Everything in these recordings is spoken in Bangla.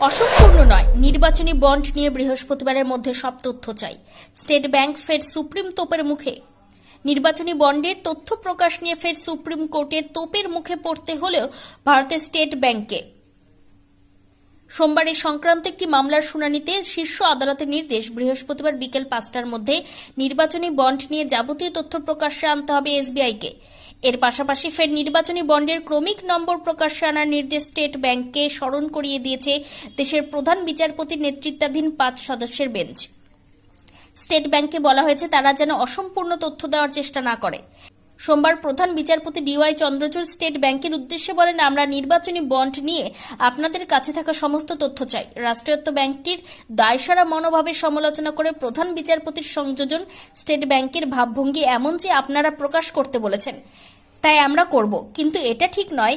অসম্পূর্ণ নয়। নির্বাচনী বন্ড নিয়ে বৃহস্পতিবারের মধ্যে সব তথ্য চাই। স্টেট ব্যাংক ফের সুপ্রিম তোপের মুখে। নির্বাচনী বন্ডের তথ্য প্রকাশ নিয়ে ফের সুপ্রিম কোর্টের তোপের মুখে পড়তে হলেও ভারতের স্টেট ব্যাংকে সোমবার সংক্রান্ত একটি মামলার শুনানিতে শীর্ষ আদালতের নির্দেশ, বৃহস্পতিবার বিকেল পাঁচটার মধ্যে নির্বাচনী বন্ড নিয়ে যাবতীয় তথ্য প্রকাশ্যে আনতে হবে এসবিআইকে। এর পাশাপাশি ফের নির্বাচনী বন্ডের ক্রমিক নম্বর প্রকাশ্যে আনার নির্দেশ স্টেট ব্যাংককে স্মরণ করিয়ে দিয়েছে দেশের প্রধান বিচারপতির নেতৃত্বাধীন পাঁচ সদস্যের বেঞ্চ। স্টেট ব্যাংককে বলা হয়েছে তারা যেন অসম্পূর্ণ তথ্য দেওয়ার চেষ্টা না করে। সোমবার প্রধান বিচারপতি ডিওয়াই চন্দ্রচূড় স্টেট ব্যাংকের উদ্দেশ্যে বলেন, আমরা নির্বাচনী বন্ড নিয়ে আপনাদের কাছে থাকা সমস্ত তথ্য চাই। রাষ্ট্রায়ত্ত ব্যাংকটির দায়সারা মনোভাবের সমালোচনা করে প্রধান বিচারপতির সংযোজন স্টেট ব্যাংকের ভাবভঙ্গি এমন যে আপনারা প্রকাশ করতে বলেছেন, তাই আমরা করব। কিন্তু এটা ঠিক নয়।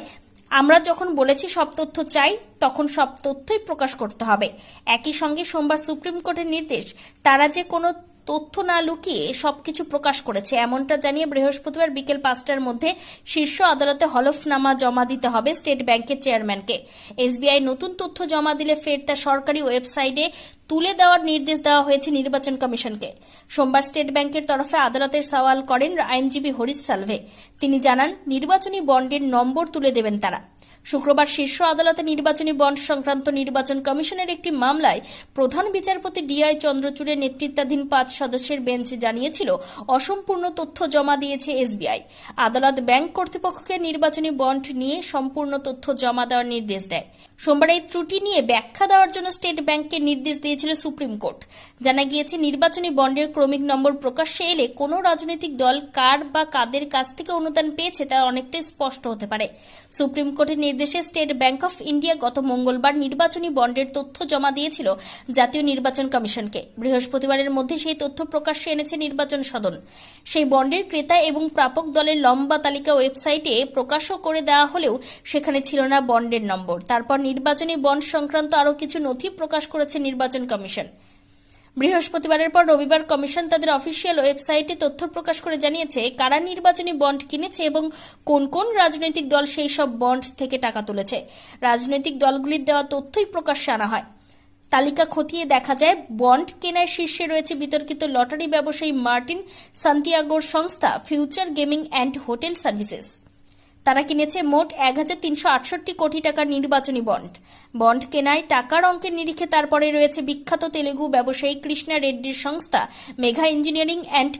আমরা যখন বলেছি সব তথ্য চাই, তখন সব তথ্যই প্রকাশ করতে হবে। একই সঙ্গে সোমবার সুপ্রিম কোর্টের নির্দেশ, তারা যে কোনো তথ্য না লুকিয়ে সবকিছু প্রকাশ করেছে। এমনটা জানিয়ে বৃহস্পতিবার বিকেল পাঁচটার মধ্যে শীর্ষ আদালতে হলফনামা জমা দিতে হবে স্টেট ব্যাংকের চেয়ারম্যানকে। এসবিআই নতুন তথ্য জমা দিলে ফের তা সরকারি ওয়েবসাইটে তুলে দেওয়ার নির্দেশ দেওয়া হয়েছে নির্বাচন কমিশনকে। সোমবার স্টেট ব্যাংকের তরফে আদালতের সওয়াল করেন আইনজীবী হরিশ সালভে। তিনি জানান, নির্বাচনী বন্ডের নম্বর তুলে দেবেন তারা। শুক্রবার শীর্ষ আদালতে নির্বাচনী বন্ড সংক্রান্ত নির্বাচন কমিশনের একটি মামলায় প্রধান বিচারপতি ডিআই চন্দ্রচূড়ের নেতৃত্বাধীন পাঁচ সদস্যের বেঞ্চ জানিয়েছিল, অসম্পূর্ণ তথ্য জমা দিয়েছে এসবিআই আদালত ব্যাংক কর্তৃপক্ষকে নির্বাচনী বন্ড নিয়ে সম্পূর্ণ তথ্য জমা দেওয়ার নির্দেশ দেয়। সোমবার এই ত্রুটি নিয়ে ব্যাখ্যা দেওয়ার জন্য স্টেট ব্যাংককে নির্দেশ দিয়েছিল সুপ্রিম কোর্ট। জানা গিয়েছে, নির্বাচনী বন্ডের ক্রমিক নম্বর প্রকাশ্যে এলে কোনো রাজনৈতিক দল কার বা কাদের কাছ থেকে অনুদান পেয়েছে তা অনেকটাই স্পষ্ট হতে পারে। সুপ্রিম কোর্টের নির্দেশে স্টেট ব্যাংক অফ ইন্ডিয়া গত মঙ্গলবার নির্বাচনী বন্ডের তথ্য জমা দিয়েছিল জাতীয় নির্বাচন কমিশনকে। বৃহস্পতিবারের মধ্যে সেই তথ্য প্রকাশ্যে এনেছে নির্বাচন সদন। সেই বন্ডের ক্রেতা এবং প্রাপক দলের লম্বা তালিকা ওয়েবসাইটে প্রকাশও করে দেওয়া হলেও সেখানে ছিল না বন্ডের নম্বর। তারপর নির্বাচনী বন্ড সংক্রান্ত আরও কিছু নথি প্রকাশ করেছে নির্বাচন কমিশন। বৃহস্পতিবারের পর রবিবার কমিশন তাদের অফিসিয়াল ওয়েবসাইটে তথ্য প্রকাশ করে জানিয়েছে কারা নির্বাচনী বন্ড কিনেছে এবং কোন কোন রাজনৈতিক দল সেই সব বন্ড থেকে টাকা তুলেছে। রাজনৈতিক দলগুলির দেওয়া তথ্যই প্রকাশ্যে আনা হয়। তালিকা খতিয়ে দেখা যায়, বন্ড কেনার শীর্ষে রয়েছে বিতর্কিত লটারি ব্যবসায়ী মার্টিন সান্তিয়াগোর সংস্থা Future Gaming and Hotel Services. তারা কিনেছে মোট এক হাজার তিনশো আটষট্টি কোটি টাকার নির্বাচনী বন্ড। বন্ড কেনায় টাকার অঙ্কের নিরিখে তারপরে রয়েছে বিখ্যাত তেলেগু ব্যবসায়ী কৃষ্ণা রেড্ডির সংস্থা Megha engineering and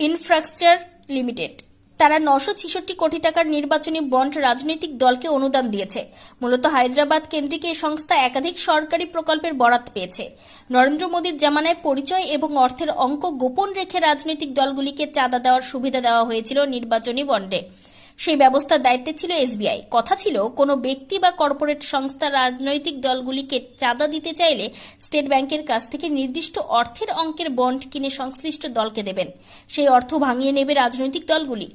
infrastructure limited. তারা নশো ছেষট্টি কোটি টাকার নির্বাচনী বন্ড রাজনৈতিক দলকে অনুদান দিয়েছে। মূলত হায়দ্রাবাদ কেন্দ্রিক এই সংস্থা একাধিক সরকারি প্রকল্পের বরাত পেয়েছে। নরেন্দ্র মোদীর জামানায় পরিচয় এবং অর্থের অঙ্ক গোপন রেখে রাজনৈতিক দলগুলিকে চাঁদা দেওয়ার সুবিধা দেওয়া হয়েছিল নির্বাচনী বন্ডে। সেই ব্যবস্থার দায়িত্বে ছিল এসবিআই। কথা ছিল, কোনো ব্যক্তি বা কর্পোরেট সংস্থা রাজনৈতিক দলগুলিকে চাঁদা দিতে চাইলে স্টেট ব্যাংকের কাছ থেকে নির্দিষ্ট অর্থের অঙ্কের বন্ড কিনে সংশ্লিষ্ট দলকে দেবেন। সেই অর্থ ভাঙিয়ে নেবে রাজনৈতিক দলগুলি।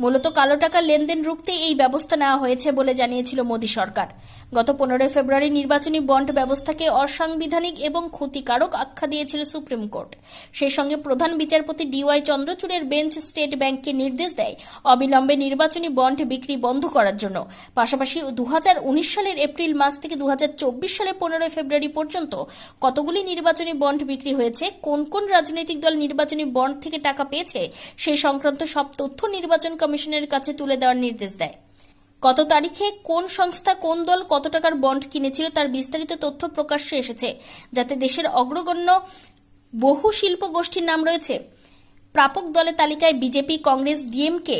মূলত কালো টাকার লেনদেন রুখতে এই ব্যবস্থা নেওয়া হয়েছে বলে জানিয়েছিল মোদী সরকার। গত পনেরোই ফেব্রুয়ারি নির্বাচনী বন্ড ব্যবস্থাকে অসাংবিধানিক এবং ক্ষতিকারক আখ্যা দিয়েছিল সুপ্রিম কোর্ট। সেই সঙ্গে প্রধান বিচারপতি ডিওয়াই চন্দ্রচূড়ের বেঞ্চ স্টেট ব্যাংককে নির্দেশ দেয় অবিলম্বে নির্বাচনী বন্ড বিক্রি বন্ধ করার জন্য। পাশাপাশি দু হাজার উনিশ সালের এপ্রিল মাস থেকে দু হাজার চব্বিশ সালে পনেরোই ফেব্রুয়ারি পর্যন্ত কতগুলি নির্বাচনী বন্ড বিক্রি হয়েছে, কোন কোন রাজনৈতিক দল নির্বাচনী বন্ড থেকে টাকা পেয়েছে সেই সংক্রান্ত সব তথ্য নির্বাচন কমিশনের কাছে তুলে দেওয়ার নির্দেশ দেয়। কত তারিখে কোন সংস্থা, কোন দল কত টাকার বন্ড কিনেছিল তার বিস্তারিত তথ্য প্রকাশ্যে এসেছে, যাতে দেশের অগ্রগণ্য বহু শিল্প গোষ্ঠীর নাম রয়েছে। প্রাপক দলের তালিকায় BJP, Congress, DMK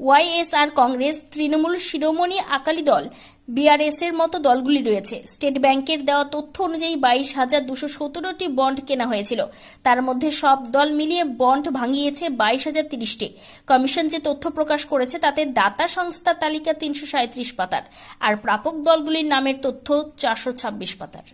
YSR Congress, Trinamool, Shiromani, Akali Dal BRS এর মতো দলগুলি রয়েছে। স্টেট ব্যাংকের দেওয়া তথ্য অনুযায়ী বাইশ হাজার দুশো সতেরোটি বন্ড কেনা হয়েছিল। তার মধ্যে সব দল মিলিয়ে বন্ড ভাঙিয়েছে বাইশ হাজার তিরিশটি। কমিশন যে তথ্য প্রকাশ করেছে, তাতে দাতা সংস্থা তালিকা তিনশো সাঁত্রিশ পাতার, আর প্রাপক দলগুলির নামের তথ্য চারশো ছাব্বিশ পাতার।